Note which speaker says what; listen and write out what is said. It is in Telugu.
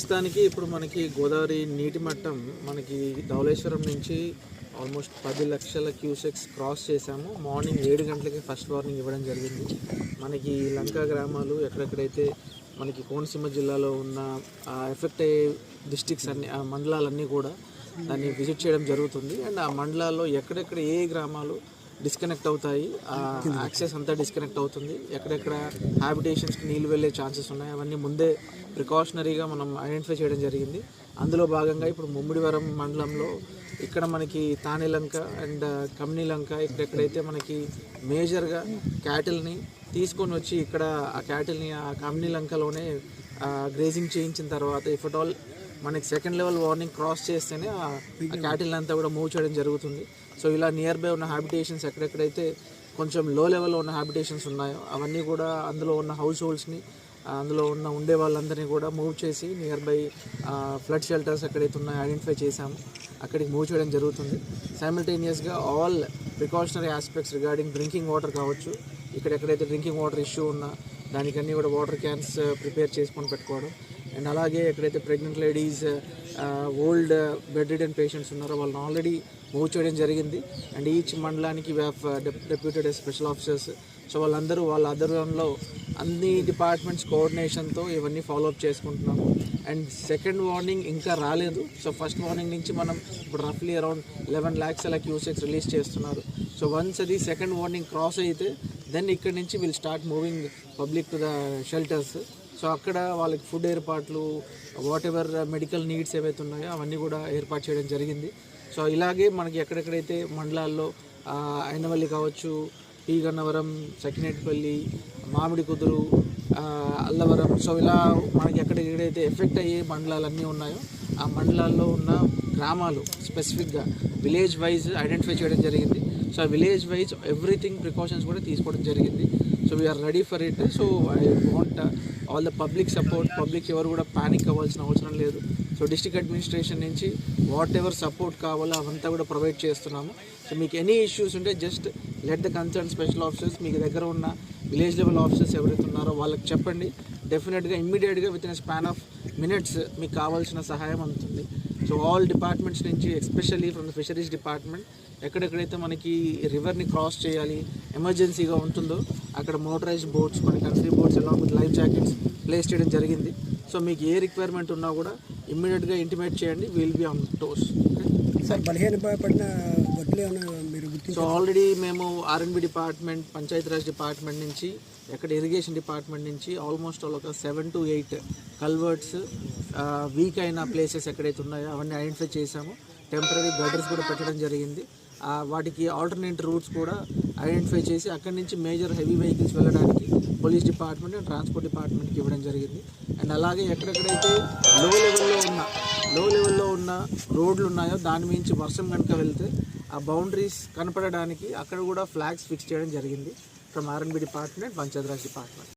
Speaker 1: ప్రస్తుతానికి ఇప్పుడు మనకి గోదావరి నీటి మట్టం మనకి ధవళేశ్వరం నుంచి ఆల్మోస్ట్ పది లక్షల క్యూసెక్స్ క్రాస్ చేశాము. మార్నింగ్ ఏడు గంటలకి ఫస్ట్ వార్నింగ్ ఇవ్వడం జరిగింది. మనకి లంకా గ్రామాలు ఎక్కడెక్కడైతే మనకి కోనసీమ జిల్లాలో ఉన్న ఎఫెక్ట్ అయ్యే డిస్టిక్స్ అన్ని ఆ మండలాలన్నీ కూడా దాన్ని విజిట్ చేయడం జరుగుతుంది. అండ్ ఆ మండలాల్లో ఎక్కడెక్కడ ఏ గ్రామాలు డిస్కనెక్ట్ అవుతాయి. యాక్సెస్ అంతా డిస్కనెక్ట్ అవుతుంది. ఎక్కడెక్కడ హ్యాబిటేషన్స్కి నీళ్ళు వెళ్ళే ఛాన్సెస్ ఉన్నాయి. అవన్నీ ముందే ప్రికాషనరీగా మనం ఐడెంటిఫై చేయడం జరిగింది. అందులో భాగంగా ఇప్పుడు ముమ్మిడివరం మండలంలో ఇక్కడ మనకి తానేలంక అండ్ కమ్నీలంక ఇక్కడెక్కడైతే మనకి మేజర్గా క్యాటిల్ని తీసుకొని వచ్చి ఇక్కడ ఆ క్యాటిల్ని ఆ కమ్నీలంకలోనే గ్రేజింగ్ చేయించిన తర్వాత ఇఫ్ అట్ ఆల్ మనకి సెకండ్ లెవెల్ వార్నింగ్ క్రాస్ చేస్తేనే ఆ క్యాటిల్ అంతా కూడా మూవ్ చేయడం జరుగుతుంది. సో ఇలా నియర్ బై ఉన్న హ్యాబిటేషన్స్ ఎక్కడెక్కడైతే కొంచెం లో లెవెల్లో ఉన్న హ్యాబిటేషన్స్ ఉన్నాయో అవన్నీ కూడా అందులో ఉన్న హౌస్ హోల్డ్స్ని అందులో ఉన్న ఉండే వాళ్ళందరినీ కూడా మూవ్ చేసి నియర్ బై ఫ్లడ్ షెల్టర్స్ ఎక్కడైతే ఉన్నాయో ఐడెంటిఫై చేశాము. అక్కడికి మూవ్ చేయడం జరుగుతుంది. సైమిల్టేనియస్గా all precautionary aspects regarding drinking water కావచ్చు. ఇక్కడ ఎక్కడైతే డ్రింకింగ్ వాటర్ ఇష్యూ ఉన్నా దానికన్నీ కూడా వాటర్ క్యాన్స్ ప్రిపేర్ చేసుకొని పెట్టుకోవడం. అండ్ అలాగే ఎక్కడైతే pregnant ladies old bedridden patients ఉన్నారో వాళ్ళని ఆల్రెడీ మూవ్ చేయడం జరిగింది. అండ్ ఈచ్ మండలానికి డెప్యూటెడ్ స్పెషల్ ఆఫీసర్స్ సో వాళ్ళందరూ వాళ్ళ ఆధ్వర్యంలో అన్ని డిపార్ట్మెంట్స్ కోఆర్డినేషన్తో ఇవన్నీ ఫాలోఅప్ చేసుకుంటున్నాము. అండ్ సెకండ్ వార్నింగ్ ఇంకా రాలేదు. సో ఫస్ట్ వార్నింగ్ నుంచి మనం ఇప్పుడు రఫ్లీ అరౌండ్ లెవెన్ ల్యాక్స్ అలా క్యూసెక్స్ రిలీజ్ చేస్తున్నారు. సో వన్స్ అది సెకండ్ వార్నింగ్ క్రాస్ అయితే దెన్ ఇక్కడ నుంచి will start moving public to the shelters so అక్కడ వాళ్ళకి ఫుడ్ ఏర్పాట్లు వాట్ ఎవర్ మెడికల్ నీడ్స్ ఏవైతే ఉన్నాయో అవన్నీ కూడా ఏర్పాటు చేయడం జరిగింది. సో ఇలాగే మనకి ఎక్కడెక్కడైతే మండలాల్లో అయినవల్లి కావచ్చు పి గన్నవరం సకినేటిపల్లి మామిడి కుదురు అల్లవరం సో ఇలా మనకి ఎక్కడెక్కడైతే ఎఫెక్ట్ అయ్యే మండలాలన్నీ ఉన్నాయో ఆ మండలాల్లో ఉన్న గ్రామాలు స్పెసిఫిక్గా విలేజ్ వైజ్ ఐడెంటిఫై చేయడం జరిగింది. సో ఆ విలేజ్ వైజ్ ఎవ్రీథింగ్ ప్రికాషన్స్ కూడా తీసుకోవడం జరిగింది. So we are ready for it so I want all the public support public ఎవరు కూడా ప్యానిక్ అవ్వాల్సిన అవసరం లేదు. సో డిస్ట్రిక్ట్ అడ్మినిస్ట్రేషన్ నుంచి వాట్ ఎవర్ సపోర్ట్ కావాలో అవంతా కూడా ప్రొవైడ్ చేస్తున్నాము. సో మీకు ఎనీ ఇష్యూస్ ఉంటే just let the concern special officers మీకు దగ్గర ఉన్న విలేజ్ లెవెల్ ఆఫీసర్స్ ఎవరైతే ఉన్నారో వాళ్ళకి చెప్పండి. Definitely immediately within span of minutes మీకు కావాల్సిన సహాయం అందుతుంది. సో ఆల్ డిపార్ట్మెంట్స్ నుంచి especially from the fisheries department ఎక్కడెక్కడైతే మనకి రివర్ని క్రాస్ చేయాలి ఎమర్జెన్సీగా ఉంటుందో అక్కడ మోటరైజ్డ్ బోట్స్ మన కంట్రీ బోట్స్ ఎలా విత్ లైఫ్ జాకెట్స్ ప్లేస్ చేయడం జరిగింది. సో మీకు ఏ రిక్వైర్మెంట్ ఉన్నా కూడా ఇమ్మీడియట్గా ఇంటిమేట్ చేయండి will be on toes
Speaker 2: sir బలహీన పడిన వడ్లు మీరు
Speaker 1: సో ఆల్రెడీ మేము ఆర్ఎండ్బి డిపార్ట్మెంట్ పంచాయతీరాజ్ డిపార్ట్మెంట్ నుంచి ఎక్కడ ఇరిగేషన్ డిపార్ట్మెంట్ నుంచి ఆల్మోస్ట్ ఆల్ ఒక seven to eight culverts weak అయిన ప్లేసెస్ ఎక్కడైతే ఉన్నాయో అవన్నీ ఐడెంటిఫై చేసాము టెంపరీ గడర్స్ కూడా పెట్టడం జరిగింది. వాటికి ఆల్టర్నేట్ రూట్స్ కూడా ఐడెంటిఫై చేసి అక్కడి నుంచి మేజర్ హెవీ వెహికల్స్ వెళ్ళడానికి పోలీస్ డిపార్ట్మెంట్ అండ్ ట్రాన్స్పోర్ట్ డిపార్ట్మెంట్కి ఇవ్వడం జరిగింది. అండ్ అలాగే ఎక్కడెక్కడైతే లో లెవెల్లో ఉన్న లో లెవెల్లో ఉన్న రోడ్లు ఉన్నాయో దాని మించి వర్షం కనుక వెళ్తే ఆ బౌండరీస్ కనపడడానికి అక్కడ కూడా ఫ్లాగ్స్ ఫిక్స్ చేయడం జరిగింది. From R and B department Panchayatiraj department